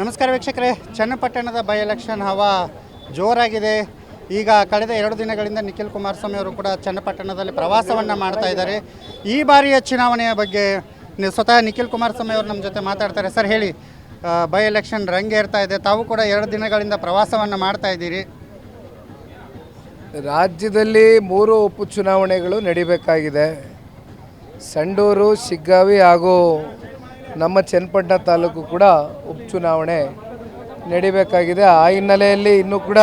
ನಮಸ್ಕಾರ ವೀಕ್ಷಕರೇ. ಚನ್ನಪಟ್ಟಣದ by election ಹವಾ ಜೋರಾಗಿದೆ. ಈಗ ಕಳೆದ ಎರಡು ದಿನಗಳಿಂದ ನಿಖಿಲ್ ಕುಮಾರಸ್ವಾಮಿ ಅವರು ಕೂಡ ಚನ್ನಪಟ್ಟಣದಲ್ಲಿ ಪ್ರವಾಸವನ್ನು ಮಾಡ್ತಾ ಇದ್ದಾರೆ. ಈ ಬಾರಿಯ ಚುನಾವಣೆಯ ಬಗ್ಗೆ ಸ್ವತಃ ನಿಖಿಲ್ ಕುಮಾರಸ್ವಾಮಿ ಅವರು ನಮ್ಮ ಜೊತೆ ಮಾತಾಡ್ತಾರೆ. ಸರ್, ಹೇಳಿ. ಬೈ ಎಲೆಕ್ಷನ್ ರಂಗೇರ್ತಾ ಇದೆ. ತಾವು ಕೂಡ ಎರಡು ದಿನಗಳಿಂದ ಪ್ರವಾಸವನ್ನು ಮಾಡ್ತಾ ಇದ್ದೀರಿ. ರಾಜ್ಯದಲ್ಲಿ ಮೂರು ಉಪಚುನಾವಣೆಗಳು ನಡಿಬೇಕಾಗಿದೆ. ಸಂಡೂರು, ಶಿಗ್ಗಾವಿ ಹಾಗೂ ನಮ್ಮ ಚನ್ನಪಟ್ಟಣ ತಾಲೂಕು ಕೂಡ ಉಪಚುನಾವಣೆ ನಡಿಬೇಕಾಗಿದೆ. ಆ ಹಿನ್ನೆಲೆಯಲ್ಲಿ ಇನ್ನೂ ಕೂಡ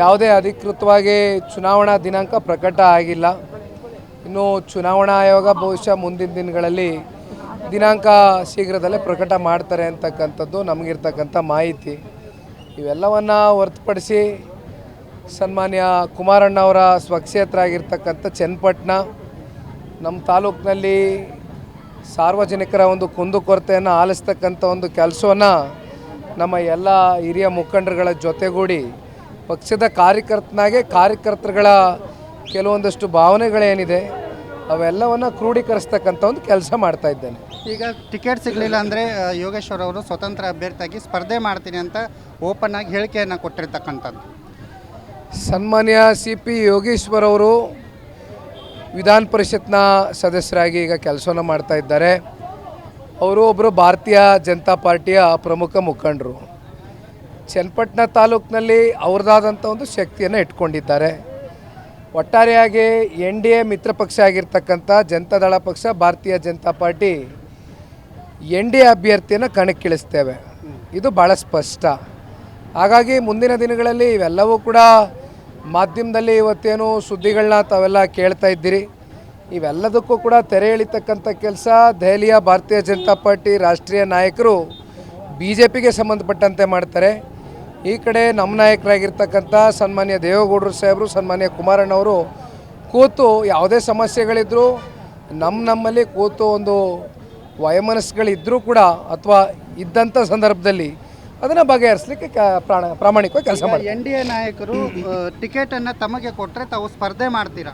ಯಾವುದೇ ಅಧಿಕೃತವಾಗಿ ಚುನಾವಣಾ ದಿನಾಂಕ ಪ್ರಕಟ ಆಗಿಲ್ಲ. ಇನ್ನು ಚುನಾವಣಾ ಆಯೋಗ ಬಹುಶಃ ಮುಂದಿನ ದಿನಗಳಲ್ಲಿ ದಿನಾಂಕ ಶೀಘ್ರದಲ್ಲೇ ಪ್ರಕಟ ಮಾಡ್ತಾರೆ ಅಂತಕ್ಕಂಥದ್ದು ನಮಗಿರ್ತಕ್ಕಂಥ ಮಾಹಿತಿ. ಇವೆಲ್ಲವನ್ನು ಹೊರತುಪಡಿಸಿ ಸನ್ಮಾನ್ಯ ಕುಮಾರಣ್ಣವರ ಸ್ವಕ್ಷೇತ್ರ ಆಗಿರ್ತಕ್ಕಂಥ ಚನ್ನಪಟ್ಟಣ, ನಮ್ಮ ತಾಲೂಕಿನಲ್ಲಿ ಸಾರ್ವಜನಿಕರ ಒಂದು ಕುಂದುಕೊರತೆಯನ್ನು ಆಲಿಸ್ತಕ್ಕಂಥ ಒಂದು ಕೆಲಸವನ್ನು ನಮ್ಮ ಎಲ್ಲ ಹಿರಿಯ ಮುಖಂಡರುಗಳ ಜೊತೆಗೂಡಿ ಪಕ್ಷದ ಕಾರ್ಯಕರ್ತನಾಗೆ ಕಾರ್ಯಕರ್ತರುಗಳ ಕೆಲವೊಂದಷ್ಟು ಭಾವನೆಗಳೇನಿದೆ ಅವೆಲ್ಲವನ್ನು ಕ್ರೋಢೀಕರಿಸ್ತಕ್ಕಂಥ ಒಂದು ಕೆಲಸ ಮಾಡ್ತಾ ಇದ್ದೇನೆ. ಈಗ ಟಿಕೆಟ್ ಸಿಗಲಿಲ್ಲ ಅಂದರೆ ಯೋಗೇಶ್ವರ್ ಅವರು ಸ್ವತಂತ್ರ ಅಭ್ಯರ್ಥಿಯಾಗಿ ಸ್ಪರ್ಧೆ ಮಾಡ್ತೀನಿ ಅಂತ ಓಪನ್ ಆಗಿ ಹೇಳಿಕೆಯನ್ನು ಕೊಟ್ಟಿರ್ತಕ್ಕಂಥದ್ದು. ಸನ್ಮಾನ್ಯ ಸಿ ಪಿ ಯೋಗೇಶ್ವರ್ ಅವರು ವಿಧಾನ ಪರಿಷತ್ನ ಸದಸ್ಯರಾಗಿ ಈಗ ಕೆಲಸವನ್ನು ಮಾಡ್ತಾ ಇದ್ದಾರೆ. ಅವರು ಒಬ್ಬರು ಭಾರತೀಯ ಜನತಾ ಪಾರ್ಟಿಯ ಪ್ರಮುಖ ಮುಖಂಡರು. ಚನ್ನಪಟ್ಟಣ ತಾಲೂಕಿನಲ್ಲಿ ಅವ್ರದ್ದಾದಂಥ ಒಂದು ಶಕ್ತಿಯನ್ನು ಇಟ್ಕೊಂಡಿದ್ದಾರೆ. ಒಟ್ಟಾರೆಯಾಗಿ ಎನ್ ಡಿ ಎ ಮಿತ್ರ ಪಕ್ಷ ಆಗಿರ್ತಕ್ಕಂಥ ಜನತಾದಳ ಪಕ್ಷ, Bharatiya Janata party N D A ಅಭ್ಯರ್ಥಿಯನ್ನು ಕಣಕ್ಕಿಳಿಸ್ತೇವೆ. ಇದು ಭಾಳ ಸ್ಪಷ್ಟ. ಹಾಗಾಗಿ ಮುಂದಿನ ದಿನಗಳಲ್ಲಿ ಇವೆಲ್ಲವೂ ಕೂಡ ಮಾಧ್ಯಮದಲ್ಲಿ ಇವತ್ತೇನು ಸುದ್ದಿಗಳನ್ನ ತಾವೆಲ್ಲ ಕೇಳ್ತಾ ಇದ್ದೀರಿ? ಇವೆಲ್ಲದಕ್ಕೂ ಕೂಡ ತೆರೆ ಎಳಿತಕ್ಕಂಥ ಕೆಲಸ ದೆಹಲಿಯ ಭಾರತೀಯ ಜನತಾ ಪಾರ್ಟಿ ರಾಷ್ಟ್ರೀಯ ನಾಯಕರು ಬಿ ಜೆ ಪಿಗೆ ಸಂಬಂಧಪಟ್ಟಂತೆ ಮಾಡ್ತಾರೆ. ಈ ಕಡೆ ನಮ್ಮ ನಾಯಕರಾಗಿರ್ತಕ್ಕಂಥ ಸನ್ಮಾನ್ಯ ದೇವೇಗೌಡರು ಸಾಹೇಬರು, ಸನ್ಮಾನ್ಯ ಕುಮಾರಣ್ಣವರು ಕೂತು ಯಾವುದೇ ಸಮಸ್ಯೆಗಳಿದ್ದರೂ ನಮ್ಮ ನಮ್ಮಲ್ಲಿ ಕೂತು ಒಂದು ವಯಮನಸ್ಸುಗಳಿದ್ದರೂ ಕೂಡ ಅಥವಾ ಇದ್ದಂಥ ಸಂದರ್ಭದಲ್ಲಿ ಅದನ್ನು ಬಗೆಹರಿಸಲಿಕ್ಕೆ ಪ್ರಾಣ ಪ್ರಾಮಾಣಿಕವಾಗಿ ಕೆಲಸ ಮಾಡಿ ಎನ್ ಡಿ ಎ ನಾಯಕರು ಟಿಕೆಟನ್ನು ತಮಗೆ ಕೊಟ್ಟರೆ ತಾವು ಸ್ಪರ್ಧೆ ಮಾಡ್ತೀರಾ?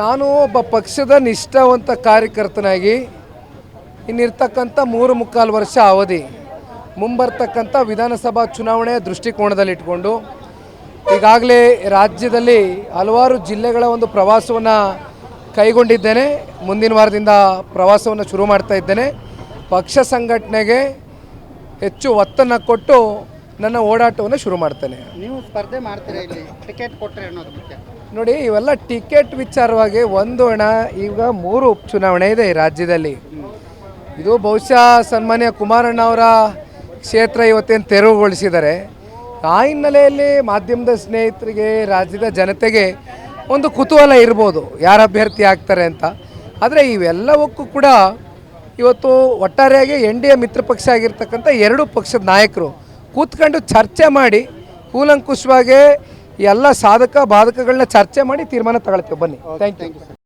ನಾನು ಒಬ್ಬ ಪಕ್ಷದ ನಿಷ್ಠಾವಂತ ಕಾರ್ಯಕರ್ತನಾಗಿ ಇನ್ನಿರ್ತಕ್ಕಂಥ ಮೂರು ಮುಕ್ಕಾಲು ವರ್ಷ ಅವಧಿ ಮುಂಬರ್ತಕ್ಕಂಥ ವಿಧಾನಸಭಾ ಚುನಾವಣೆಯ ದೃಷ್ಟಿಕೋನದಲ್ಲಿಟ್ಕೊಂಡು ಈಗಾಗಲೇ ರಾಜ್ಯದಲ್ಲಿ ಹಲವಾರು ಜಿಲ್ಲೆಗಳ ಒಂದು ಪ್ರವಾಸವನ್ನು ಕೈಗೊಂಡಿದ್ದೇನೆ. ಮುಂದಿನ ವಾರದಿಂದ ಪ್ರವಾಸವನ್ನು ಶುರು ಮಾಡ್ತಾ ಇದ್ದೇನೆ. ಪಕ್ಷ ಸಂಘಟನೆಗೆ ಹೆಚ್ಚು ಒತ್ತನ್ನು ಕೊಟ್ಟು ನನ್ನ ಓಡಾಟವನ್ನು ಶುರು ಮಾಡ್ತೇನೆ. ನೀವು ಸ್ಪರ್ಧೆ ಮಾಡ್ತೀರಾ ಇಲ್ಲಿ? ಟಿಕೆಟ್ ಕೊಟ್ಟರೆ ಅನ್ನೋದು ಮುಖ್ಯ. ನೋಡಿ ಇವೆಲ್ಲ ಟಿಕೆಟ್ ವಿಚಾರವಾಗಿ ಒಂದು ಹಣ ಈಗ ಮೂರು ಉಪಚುನಾವಣೆ ಇದೆ ಈ ರಾಜ್ಯದಲ್ಲಿ. ಇದು ಬಹುಶಃ ಸನ್ಮಾನ್ಯ ಕುಮಾರಣ್ಣ ಅವರ ಕ್ಷೇತ್ರ ಇವತ್ತೇನು ತೆರವುಗೊಳಿಸಿದ್ದಾರೆ ಆ ಹಿನ್ನೆಲೆಯಲ್ಲಿ ಮಾಧ್ಯಮದ ಸ್ನೇಹಿತರಿಗೆ ರಾಜ್ಯದ ಜನತೆಗೆ ಒಂದು ಕುತೂಹಲ ಇರ್ಬೋದು ಯಾರು ಅಭ್ಯರ್ಥಿ ಆಗ್ತಾರೆ ಅಂತ. ಆದರೆ ಇವೆಲ್ಲವಕ್ಕೂ ಕೂಡ ಇವತ್ತು ಒಟ್ಟಾರೆಯಾಗಿ ಎನ್ ಡಿ ಎ ಮಿತ್ರ ಪಕ್ಷ ಆಗಿರ್ತಕ್ಕಂಥ ಎರಡು ಪಕ್ಷದ ನಾಯಕರು ಕೂತ್ಕೊಂಡು ಚರ್ಚೆ ಮಾಡಿ ಕೂಲಂಕುಷವಾಗಿ ಎಲ್ಲ ಸಾಧಕ ಬಾಧಕಗಳನ್ನ ಚರ್ಚೆ ಮಾಡಿ ತೀರ್ಮಾನ ತಗೊಳ್ತೇವೆ. ಬನ್ನಿ. Thank you